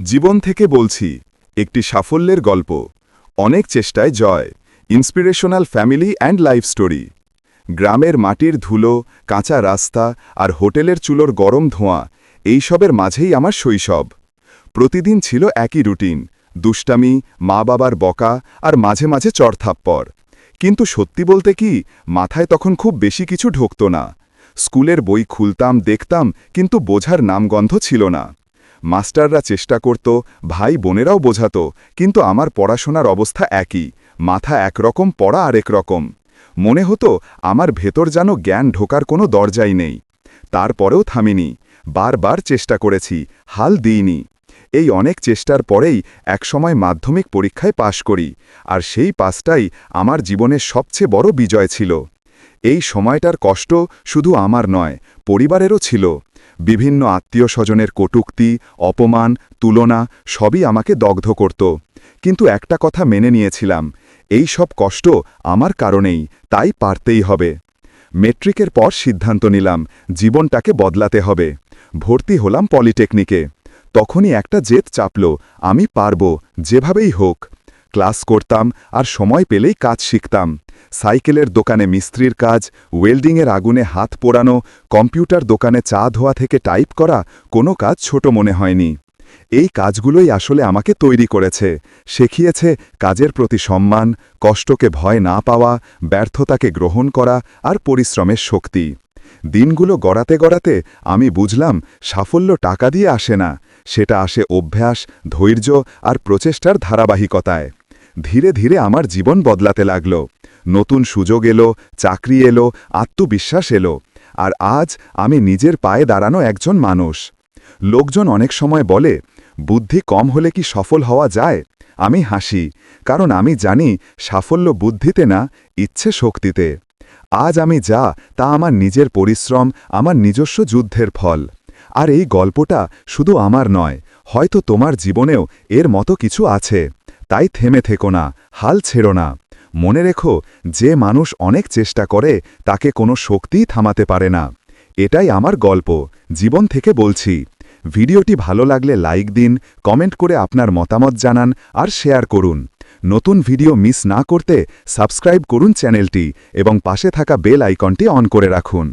জীবন থেকে বলছি, একটি সাফল্যের গল্প। অনেক চেষ্টায় জয়। Inspirational family and life story গ্রামের মাটির ধুলো, কাঁচা রাস্তা আর হোটেলের চুলোর গরম ধোঁয়া, এইসবের মাঝেই আমার শৈশব। প্রতিদিন ছিল একই রুটিন, দুষ্টামি মা বাবার বকা আর মাঝে মাঝে চড়থাপ্পর কিন্তু সত্যি বলতে কি, মাথায় তখন খুব বেশি কিছু ঢুকত না। স্কুলের বই খুলতাম, দেখতাম, কিন্তু বোঝার নামগন্ধ ছিল না। মাস্টাররা চেষ্টা করত, ভাই বোনেরাও বোঝাতো, কিন্তু আমার পড়াশোনার অবস্থা একই, মাথা একরকম, পড়া আরেক রকম। মনে হতো, আমার ভেতর যেন জ্ঞান ঢোকার কোনো দরজাই নেই। তারপরেও থামিনি, বারবার চেষ্টা করেছি, হাল দিইনি। এই অনেক চেষ্টার পরেই একসময় মাধ্যমিক পরীক্ষায় পাশ করি, আর সেই পাসটাই আমার জীবনের সবচেয়ে বড় বিজয় ছিল। এই সময়টার কষ্ট শুধু আমার নয়, পরিবারেরও ছিল। বিভিন্ন আত্মীয় স্বজনের কটুক্তি, অপমান, তুলনা সবই আমাকে দগ্ধ করত। কিন্তু একটা কথা মেনে নিয়েছিলাম, এই সব কষ্ট আমার কারণেই, তাই পারতেই হবে। মেট্রিকের পর সিদ্ধান্ত নিলাম, জীবনটাকে বদলাতে হবে। ভর্তি হলাম পলিটেকনিকে। তখনই একটা জেদ চাপল, আমি পারব, যেভাবেই হোক। ক্লাস করতাম আর সময় পেলেই কাজ শিখতাম। সাইকেলের দোকানে মিস্ত্রির কাজ, ওয়েল্ডিংয়ের আগুনে হাত পোড়ানো, কম্পিউটার দোকানে চা ধোয়া থেকে টাইপ করা, কোনো কাজ ছোট মনে হয়নি। এই কাজগুলোই আসলে আমাকে তৈরি করেছে। শিখিয়েছে কাজের প্রতি সম্মান, কষ্টকে ভয় না পাওয়া, ব্যর্থতাকে গ্রহণ করা আর পরিশ্রমের শক্তি। দিনগুলো গড়াতে গড়াতে আমি বুঝলাম সাফল্য টাকা দিয়ে আসে না। সেটা আসে অভ্যাস, ধৈর্য আর প্রচেষ্টার ধারাবাহিকতায়। ধীরে ধীরে আমার জীবন বদলাতে লাগল। নতুন সুযোগ এলো, চাকরি এলো, আত্মবিশ্বাস এলো, আর আজ আমি নিজের পায়ে দাঁড়ানো একজন মানুষ। লোকজন অনেক সময় বলে, বুদ্ধি কম হলে কি সফল হওয়া যায়? আমি হাসি, কারণ আমি জানি সাফল্য বুদ্ধিতে না, ইচ্ছে শক্তিতে। আজ আমি যা, তা আমার নিজের পরিশ্রম, আমার নিজস্ব যুদ্ধের ফল। আর এই গল্পটা শুধু আমার নয়, হয়তো তোমার জীবনেও এর মতো কিছু আছে। তাই থেমে থেকো না, হাল ছেড়ো না। মনে রেখো, যে মানুষ অনেক চেষ্টা করে, তাকে কোনো শক্তিই থামাতে পারে না। এটাই আমার গল্প, জীবন থেকে বলছি। ভিডিওটি ভালো লাগলে লাইক দিন, কমেন্ট করে আপনার মতামত জানান আর শেয়ার করুন। নতুন ভিডিও মিস না করতে সাবস্ক্রাইব করুন চ্যানেলটি এবং পাশে থাকা বেল আইকনটি অন করে রাখুন।